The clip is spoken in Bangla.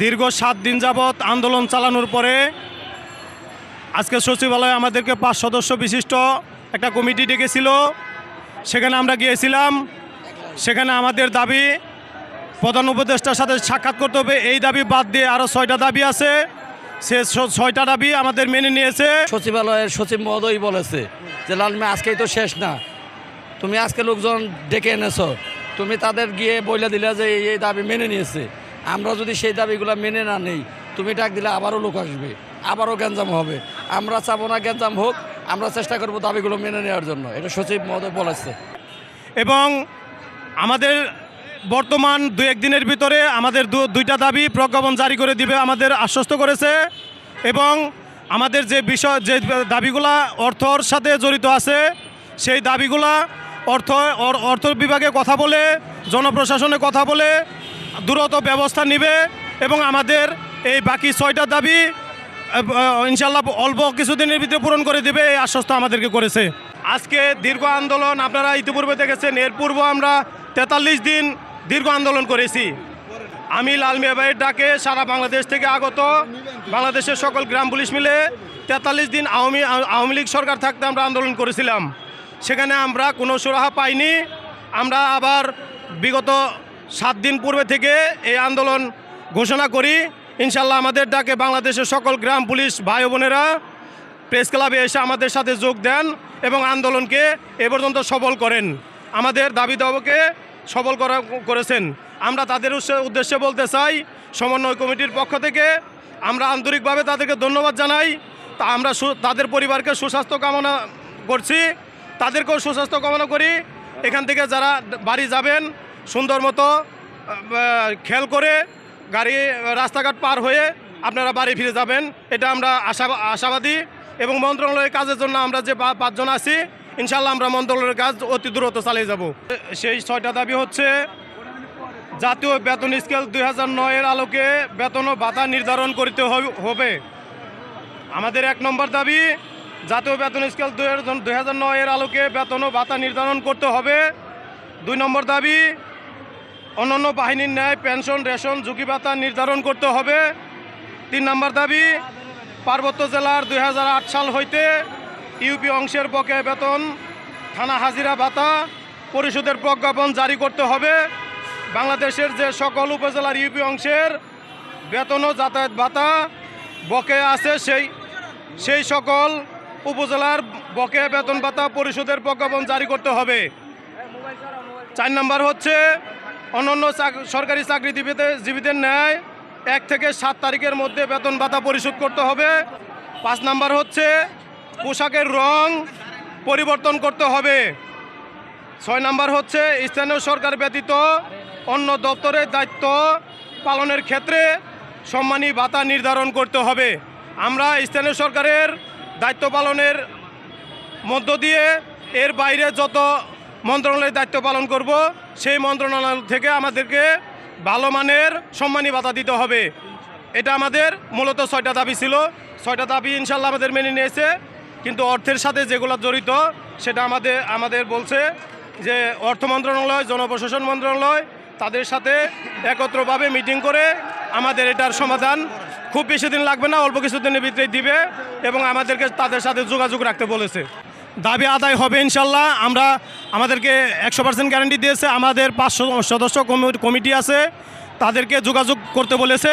দীর্ঘ সাত দিন যাবৎ আন্দোলন চালানোর পরে আজকে সচিবালয়ে আমাদেরকে পাঁচ সদস্য বিশিষ্ট একটা কমিটি ডেকেছিল। সেখানে আমরা গিয়েছিলাম। সেখানে আমাদের দাবি, প্রধান উপদেষ্টার সাথে সাক্ষাৎ করতে হবে। এই দাবি বাদ দিয়ে আরও ছয়টা দাবি আছে। সে ছয়টা দাবি আমাদের মেনে নিয়েছে। সচিবালয়ের সচিব মহোদয় বলেছে যে লালমে আজকেই তো শেষ না। তুমি আজকে লোকজন ডেকে এনেছো। তুমি তাদের গিয়ে বলে দিলে যে, এই এই দাবি মেনে নিয়েছে। আমরা যদি সেই দাবিগুলো মেনে না নেই, তুমি ডাক দিলে আবারও লোক আসবে, আবারও গ্যাঞ্জাম হবে। আমরা চাবো না গ্যাঞ্জাম হোক, আমরা চেষ্টা করব দাবিগুলো মেনে নেওয়ার জন্য। এটা সচিব মহোদয় বলেছে। এবং আমাদের বর্তমান দু একদিনের ভিতরে আমাদের দুইটা দাবি প্রজ্ঞাপন জারি করে দিবে আমাদের আশ্বস্ত করেছে এবং আমাদের যে বিষয় যে দাবিগুলা অর্থর সাথে জড়িত আছে, সেই দাবিগুলা অর্থ অর্থ বিভাগে কথা বলে, জনপ্রশাসনে কথা বলে দ্রুত ব্যবস্থা নেবে এবং আমাদের এই বাকি ছয়টা দাবি ইনশাল্লাহ অল্প কিছুদিনের ভিতরে পূরণ করে দেবে, এই আশ্বস্ত আমাদেরকে করেছে। আজকে দীর্ঘ আন্দোলন আপনারা ইতিপূর্বে দেখেছেন, এর পূর্ব আমরা তেতাল্লিশ দিন দীর্ঘ আন্দোলন করেছি। আমি লাল মিয়াবাইয়ের ডাকে সারা বাংলাদেশ থেকে আগত, বাংলাদেশের সকল গ্রাম পুলিশ মিলে তেতাল্লিশ দিন আওয়ামী আওয়ামী লীগ সরকার থাকতে আমরা আন্দোলন করেছিলাম। সেখানে আমরা কোনো সুরাহা পাইনি, আমরা আবার বিগত সাত দিন পূর্বে থেকে এই আন্দোলন ঘোষণা করি। ইনশাল্লাহ আমাদের ডাকে বাংলাদেশের সকল গ্রাম পুলিশ ভাই বোনেরা প্রেস ক্লাবে এসে আমাদের সাথে যোগ দেন এবং আন্দোলনকে এ পর্যন্ত সবল করেন। আমাদের দাবি দাবাকে সবল করা, করেছেন। আমরা তাদের উদ্দেশ্যে- বলতে চাই, সমন্বয় কমিটির পক্ষ থেকে আমরা আন্তরিকভাবে তাদেরকে ধন্যবাদ জানাই। তা আমরা তাদের পরিবারকে সুস্বাস্থ্য কামনা করছি। তাদেরকেও সুস্বাস্থ্য কামনা করি। এখান থেকে যারা বাড়ি যাবেন সুন্দর মতো খেয়াল করে গাড়ি, রাস্তাঘাট পার হয়ে আপনারা বাড়ি ফিরে যাবেন। এটা আমরা আশা, আশাবাদী এবং মন্ত্রণালয়ের কাজের জন্য আমরা যে পাঁচজন আছি ইনশাল্লাহ আমরা মন্ত্রণালয়ের কাজ অতি দ্রুত চালিয়ে যাব। সেই ছয়টা দাবি হচ্ছে, জাতীয় বেতন স্কেল দুই হাজার নয়ের আলোকে বেতন ও ভাতা নির্ধারণ করতে হবে আমাদের এক নম্বর দাবি, জাতীয় বেতন স্কেল দুই হাজার নয়ের আলোকে বেতন ও ভাতা নির্ধারণ করতে হবে। দুই নম্বর দাবি অন্যান্য বাহিনীর ন্যায় পেনশন, রেশন, ঝুঁকি ভাতা নির্ধারণ করতে হবে। তিন নম্বর দাবি, পার্বত্য জেলার দু হাজার আট সাল হইতে ইউপি অংশের পক্ষে বেতন, থানা হাজিরা ভাতা, পরিশোধের প্রজ্ঞাপন জারি করতে হবে। বাংলাদেশের যে সকল উপজেলার ইউপি অংশের বেতন ও যাতায়াত ভাতা বকেয়া আছে, সেই সেই সকল উপজেলার বকেয়া বেতন ভাতা পরিশোধের প্রজ্ঞাপন জারি করতে হবে। চার নম্বর হচ্ছে অন্যান্য সরকারি চাকরিজীবীদের জীবীদের ন্যায় এক থেকে সাত তারিখের মধ্যে বেতন ভাতা পরিশোধ করতে হবে। পাঁচ নাম্বার হচ্ছে পোশাকের রং পরিবর্তন করতে হবে। ছয় নাম্বার হচ্ছে স্থানীয় সরকার ব্যতীত অন্য দপ্তরের দায়িত্ব পালনের ক্ষেত্রে সম্মানী ভাতা নির্ধারণ করতে হবে। আমরা স্থানীয় সরকারের দায়িত্ব পালনের মধ্য দিয়ে এর বাইরে যত মন্ত্রণালয়ের দায়িত্ব পালন করব। সেই মন্ত্রণালয় থেকে আমাদেরকে ভালো মানের সম্মানী ভাতা দিতে হবে। এটা আমাদের মূলত ছয়টা দাবি ছিল। ছয়টা দাবি ইনশাল্লাহ আমাদের মেনে নিয়েছে। কিন্তু অর্থের সাথে যেগুলো জড়িত, সেটা আমাদের আমাদের বলছে যে অর্থ মন্ত্রণালয়, জনপ্রশাসন মন্ত্রণালয় তাদের সাথে একত্রভাবে মিটিং করে আমাদের এটার সমাধান খুব বেশি দিন লাগবে না, অল্প কিছুদিনের ভিতরে দিবে এবং আমাদেরকে তাদের সাথে যোগাযোগ রাখতে বলেছে। দাবি আদায় হবে ইনশাল্লাহ। আমরা আমাদেরকে একশো পার্সেন্ট গ্যারান্টি দিয়েছে। আমাদের পাঁচশো সদস্য কমিটি আছে। তাদেরকে যোগাযোগ করতে বলেছে।